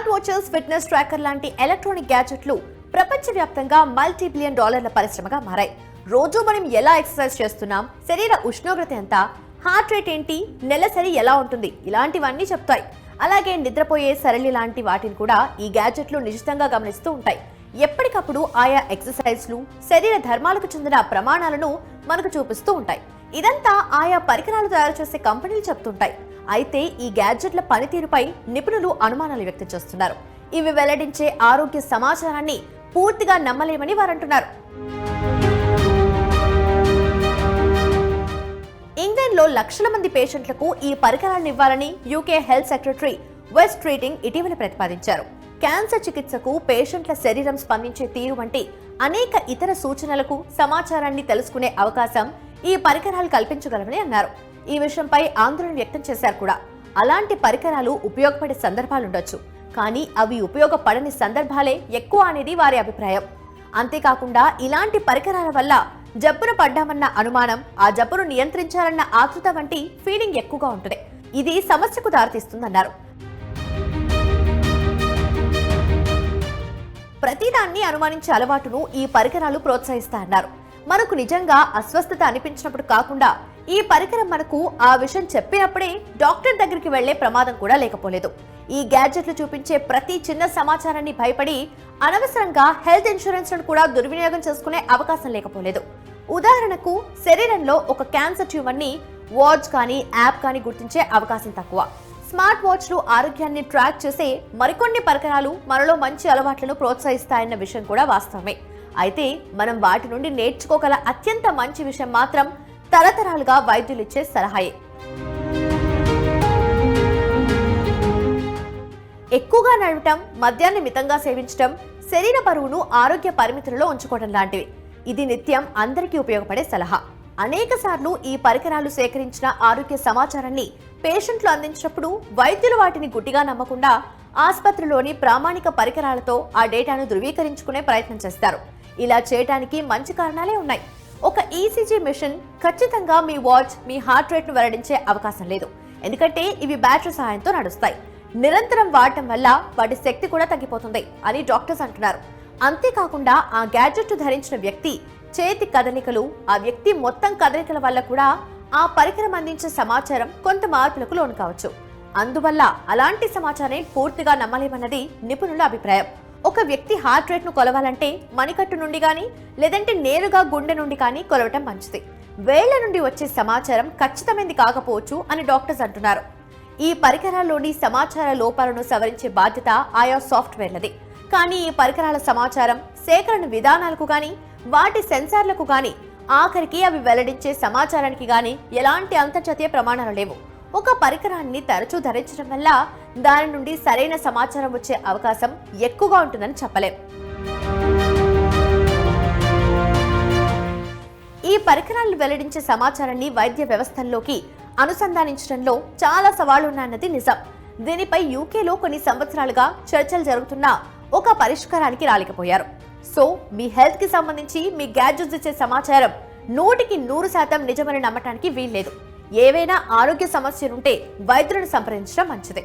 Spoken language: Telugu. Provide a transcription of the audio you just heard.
స్మార్ట్ వాచెస్ ఫిట్నెస్ ట్రాకర్ లాంటి ఎలక్ట్రానిక్ గ్యాజెట్లు ప్రపంచవ్యాప్తంగా మల్టీ బిలియన్ డాలర్ల పరిశ్రమగా మారాయి. రోజు మనం ఎలా ఎక్సర్సైజ్ చేస్తున్నాం శరీర ఉష్ణోగ్రత ఎంత హార్ట్ రేట్ ఏంటి నెలసరి ఎలా ఉంటుంది ఇలాంటివన్నీ చెప్తాయి. అలాగే నిద్రపోయే సరళి లాంటి వాటిని కూడా ఈ గ్యాజెట్లు నిశ్చితంగా గమనిస్తూ ఉంటాయి. ఎప్పటికప్పుడు ఆయా ఎక్సర్సైజ్లు శరీర ధర్మాలకు చెందిన ప్రమాణాలను మనకు చూపిస్తూ ఉంటాయి. ఇదంతా ఆయా పరికరాలు తయారు చేసే కంపెనీలు చెప్తుంటాయి. అయితే ఈ గ్యాడ్జెట్ల పనితీరుపై నిపుణులు అనుమానాలు వ్యక్తం చేస్తున్నారు. ఇవి వెల్లడించే ఆరోగ్య సమాచారాన్ని పూర్తిగా నమ్మలేమని వారంటున్నారు ఇంగ్లాండ్లో లక్షల మంది పేషెంట్లకు ఈ పరికరాలను ఇవ్వాలని UK health secretary Wes Streeting ఇటీవల ప్రతిపాదించారు. క్యాన్సర్ చికిత్సకు పేషెంట్ల శరీరం స్పందించే తీరు వంటి అనేక ఇతర సూచనలకు సమాచారాన్ని తెలుసుకునే అవకాశం ఈ పరికరాలు కల్పించగలమని అన్నారు. ఈ విషయంపై ఆందోళన వ్యక్తం చేశారు కూడా. అలాంటి పరికరాలు ఉపయోగపడే సందర్భాలుండొచ్చు. కానీ అవి ఉపయోగపడని సందర్భాలే ఎక్కువ అనేది వారి అభిప్రాయం. అంతేకాకుండా ఇలాంటి పరికరాల వల్ల జబ్బును పడ్డామన్న అనుమానం ఆ జబ్బును నియంత్రించాలన్న ఆతృత వంటి ఫీలింగ్ ఎక్కువగా ఉంటుంది. ఇది సమస్యకు దారితీస్తుందన్నారు. ప్రతిదాన్ని అనుమానించే అలవాటును ఈ పరికరాలు ప్రోత్సహిస్తాయన్నారు. మనకు నిజంగా అస్వస్థత అనిపించినప్పుడు కాకుండా ఈ పరికరం మనకు ఆ విషయం చెప్పినప్పుడే డాక్టర్ దగ్గరికి వెళ్ళే ప్రమాదం కూడా లేకపోలేదు. ఈ గ్యాడ్జెట్లు చూపించే ప్రతి చిన్న సమాచారాన్ని భయపడి అనవసరంగా హెల్త్ ఇన్సూరెన్స్ కూడా దుర్వినియోగం చేసుకునే అవకాశం లేకపోలేదు. ఉదాహరణకు శరీరంలో ఒక క్యాన్సర్ ట్యూమర్ని వాచ్ కానీ యాప్ కానీ గుర్తించే అవకాశం తక్కువ. స్మార్ట్ వాచ్లు ఆరోగ్యాన్ని ట్రాక్ చేసే మరికొన్ని పరికరాలు మనలో మంచి అలవాట్లను ప్రోత్సహిస్తాయన్న విషయం కూడా వాస్తవమే. అయితే మనం వాటి నుండి నేర్చుకోగల అత్యంత మంచి విషయం మాత్రం తరతరాలుగా వైద్యులు ఇచ్చే సలహాయే. ఎక్కువగా నడవటం మద్యాన్ని మితంగా సేవించటం శరీర బరువును ఆరోగ్య పరిమితులలో ఉంచుకోవడం లాంటివి. ఇది నిత్యం అందరికీ ఉపయోగపడే సలహా. అనేక సార్లు ఈ పరికరాలు సేకరించిన ఆరోగ్య సమాచారాన్ని పేషెంట్లు అందించినప్పుడు వైద్యులు వాటిని గుడ్డిగా నమ్మకుండా ఆసుపత్రిలోని ప్రామాణిక పరికరాలతో ఆ డేటాను ధృవీకరించుకునే ప్రయత్నం చేస్తారు. ఇలా చేయడానికి మంచి కారణాలే ఉన్నాయి. ఒక ఈసీజీ మిషన్ ఖచ్చితంగా మీ వాచ్ మీ హార్ట్ రేట్ను వెల్లడించే అవకాశం లేదు. ఎందుకంటే ఇవి బ్యాటరీ సహాయంతో నడుస్తాయి. నిరంతరం వాడటం వల్ల వాటి శక్తి కూడా తగ్గిపోతుంది అని డాక్టర్స్ అంటున్నారు. అంతేకాకుండా ఆ గ్యాడ్జెట్ ధరించిన వ్యక్తి చేతి కదలికలు ఆ వ్యక్తి మొత్తం కదలికల వల్ల కూడా ఆ పరికరం అందించే సమాచారం కొంత మార్పులకు లోను కావచ్చు. అందువల్ల అలాంటి సమాచారం పూర్తిగా నమ్మలేమన్నది నిపుణుల అభిప్రాయం. ఒక వ్యక్తి హార్ట్ రేట్ను కొలవాలంటే మణికట్టు నుండి కానీ లేదంటే నేరుగా గుండె నుండి కానీ కొలవటం మంచిది. వేళ్ళ నుండి వచ్చే సమాచారం ఖచ్చితమైనది కాకపోవచ్చు అని డాక్టర్స్ అంటున్నారు. ఈ పరికరాల్లోని సమాచార లోపాలను సవరించే బాధ్యత ఆయా సాఫ్ట్వేర్లది. కానీ ఈ పరికరాల సమాచారం సేకరణ విధానాలకు కానీ వాటి సెన్సార్లకు కానీ ఆఖరికి అవి వెల్లడించే సమాచారానికి కానీ ఎలాంటి అంతర్జాతీయ ప్రమాణాలు లేవు. ఒక పరికరాన్ని తరచూ ధరించడం వల్ల దాని నుండి సరైన సమాచారం వచ్చే అవకాశం ఎక్కువగా ఉంటుందని చెప్పలేం. ఈ పరికరాలను వెల్లడించే సమాచారాన్ని వైద్య వ్యవస్థల్లోకి అనుసంధానించడంలో చాలా సవాళ్ళున్నాయన్నది నిజం. దీనిపై యూకేలో కొన్ని సంవత్సరాలుగా చర్చలు జరుగుతున్నా ఒక పరిష్కారానికి రాలేకపోయారు. సో మీ హెల్త్కి సంబంధించి మీ గ్యాడ్జెట్స్ ఇచ్చే సమాచారం నూటికి నూరు శాతం నిజమని నమ్మటానికి వీల్లేదు. ఏవైనా ఆరోగ్య సమస్యలుంటే వైద్యులను సంప్రదించడం మంచిదే.